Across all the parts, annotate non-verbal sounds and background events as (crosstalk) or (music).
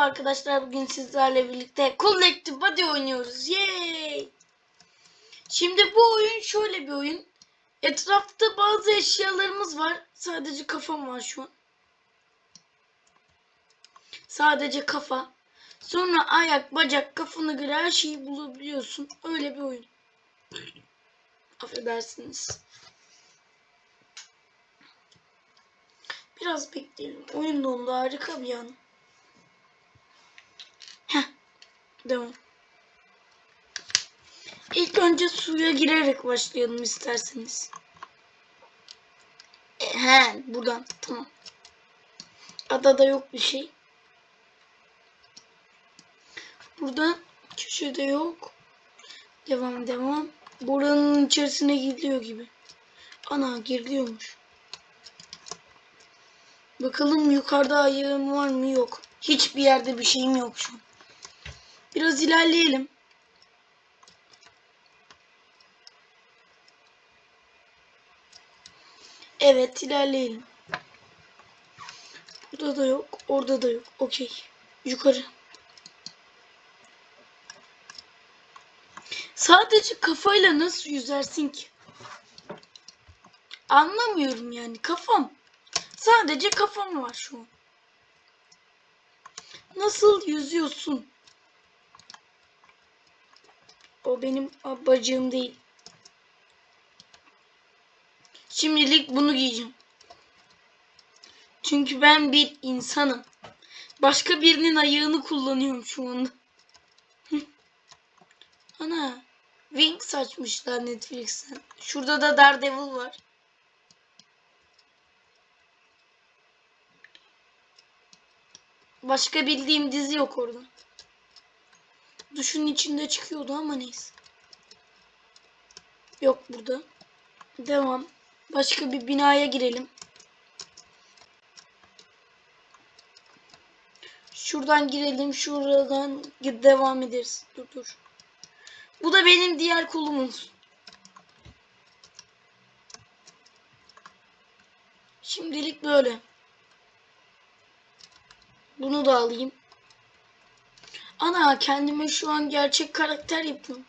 arkadaşlar bugün sizlerle birlikte Collective Body oynuyoruz. Yay! Şimdi bu oyun şöyle bir oyun. Etrafta bazı eşyalarımız var. Sadece kafam var şu an. Sadece kafa. Sonra ayak, bacak, kafanı göre her şeyi bulabiliyorsun. Öyle bir oyun. Affedersiniz. Biraz bekleyelim. Oyun dondu harika bir yan. Heh. Devam. İlk önce suya girerek başlayalım isterseniz. E, he buradan tamam. Adada yok bir şey. Burada köşede yok. Devam devam. Buranın içerisine giriliyor gibi. Ana giriliyormuş. Bakalım yukarıda ayağım var mı? Yok. Hiçbir yerde bir şeyim yok şu an. Biraz ilerleyelim. Evet ilerleyelim. Burada da yok. Orada da yok. Okey. Yukarı. Sadece kafayla nasıl yüzersin ki? Anlamıyorum yani. Kafam. Sadece kafam var şu an. Nasıl yüzüyorsun? O benim bacığım değil. Şimdilik bunu giyeceğim. Çünkü ben bir insanım. Başka birinin ayağını kullanıyorum şu anda. Ana. Wings açmışlar Netflix'ten. Şurada da Daredevil var. Başka bildiğim dizi yok orada. Duşun içinde çıkıyordu ama neyse. Yok burada. Devam. Başka bir binaya girelim. Şuradan girelim. Şuradan devam ederiz. Dur dur. Bu da benim diğer kolum olsun. Şimdilik böyle. Bunu da alayım. Ana kendime şu an gerçek karakter yapıyorum.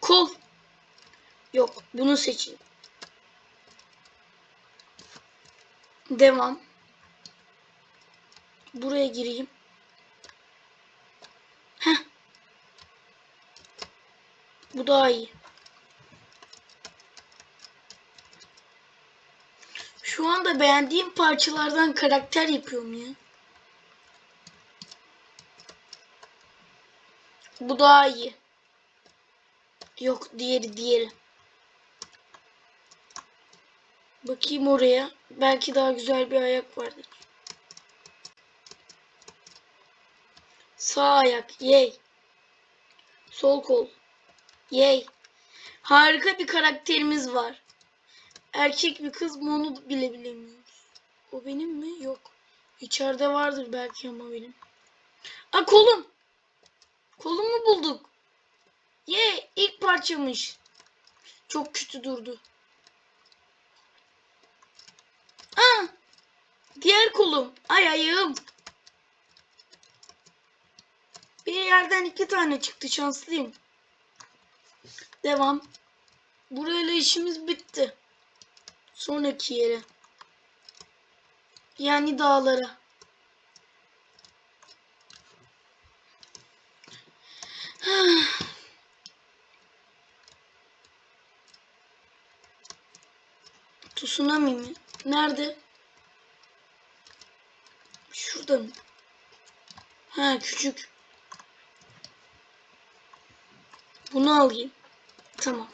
Kol. Yok bunu seçin. Devam. Buraya gireyim. Heh. Bu daha iyi. Şu anda beğendiğim parçalardan karakter yapıyorum ya. Bu daha iyi. Yok diğeri diğeri. Bakayım oraya. Belki daha güzel bir ayak vardır. Sağ ayak. Yay. Sol kol. Yay. Harika bir karakterimiz var. Erkek mi kız mı onu bile bilemiyoruz. O benim mi? Yok. İçeride vardır belki ama benim. Aa kolum. Kolumu bulduk. Ye ilk parçamış. Çok kötü durdu. Aa! Diğer kolum. Ay ayağım. Bir yerden iki tane çıktı şanslıyım. Devam. Burayla işimiz bitti. Sonraki yere. Yani dağlara. (sighs) Tsunami mi? Nerede? Şurada mı? Ha küçük. Bunu alayım. Tamam.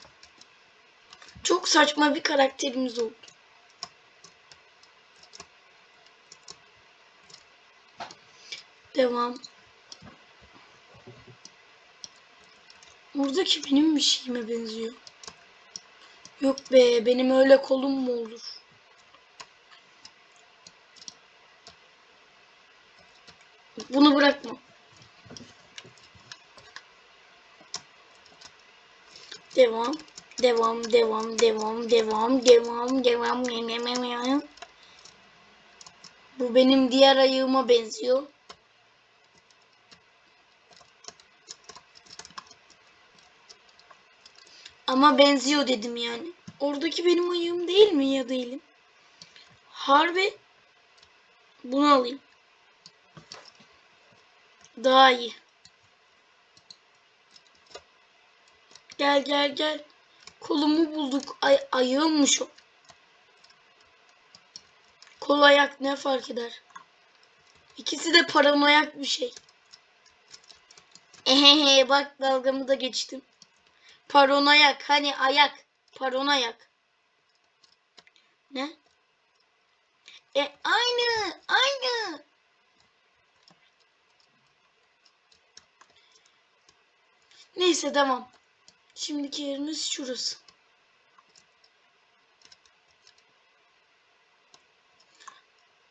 Çok saçma bir karakterimiz oldu. Devam. Buradaki benim bir şeyime benziyor. Yok be benim öyle kolum mu olur? Bunu bırakma. Devam. Devam, devam, devam, devam, devam, devam, devam, devam. Bu benim diğer ayığıma benziyor. Ama benziyor dedim yani. Oradaki benim ayığım değil mi ya değilim? Harbi bunu alayım. Daha iyi. Gel gel gel. Kolumu bulduk. Ay ayağımmış o. Kol ayak ne fark eder? İkisi de paranoyak bir şey. Ehehe bak dalgamı da geçtim. Paranoyak hani ayak. Paranoyak. Ne? E aynı aynı. Neyse tamam. Şimdiki yerimiz şurası.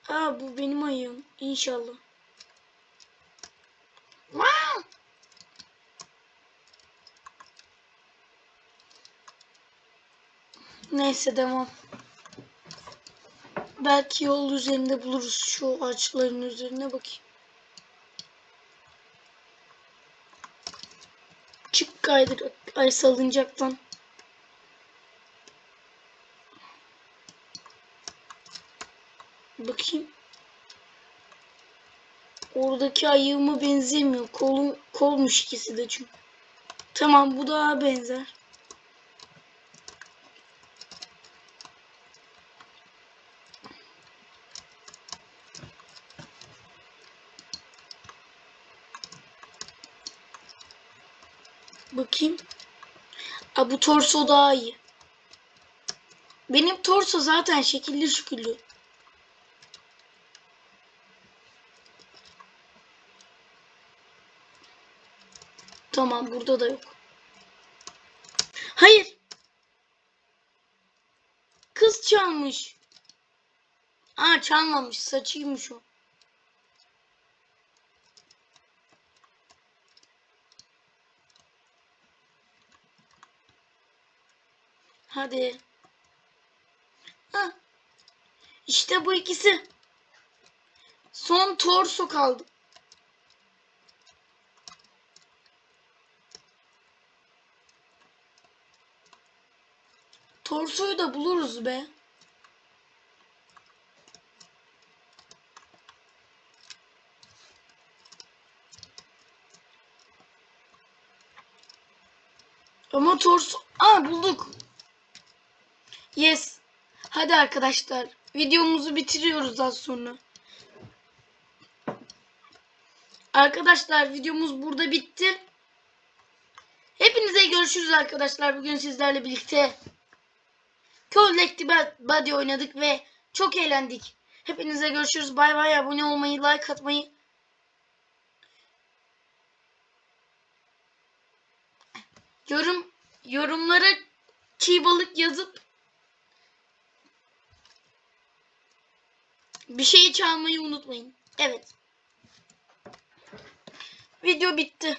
Aa bu benim ayım. İnşallah. Neyse devam. Belki yol üzerinde buluruz şu ağaçların üzerine bakayım. Çık kaydır ay salıncaktan. Bakayım. Oradaki ayığıma benzemiyor. Kolum, kolmuş ikisi de çünkü. Tamam bu daha benzer. Bakayım. Aa, bu torso daha iyi. Benim torso zaten şekilli şüküllü. Tamam burada da yok. Hayır. Kız çalmış. Aa çalmamış. Saçıymış o. Hadi. Ha. İşte bu ikisi. Son torso kaldı. Torsoyu da buluruz be. Ama torso... Aa bulduk. Yes. Hadi arkadaşlar. Videomuzu bitiriyoruz az sonra. Arkadaşlar videomuz burada bitti. Hepinize görüşürüz arkadaşlar. Bugün sizlerle birlikte Collective Body oynadık ve çok eğlendik. Hepinize görüşürüz. Bay bay. Abone olmayı, like atmayı. Yorum yorumlara çiğ balık yazıp bir şeyi çalmayı unutmayın. Evet. Video bitti.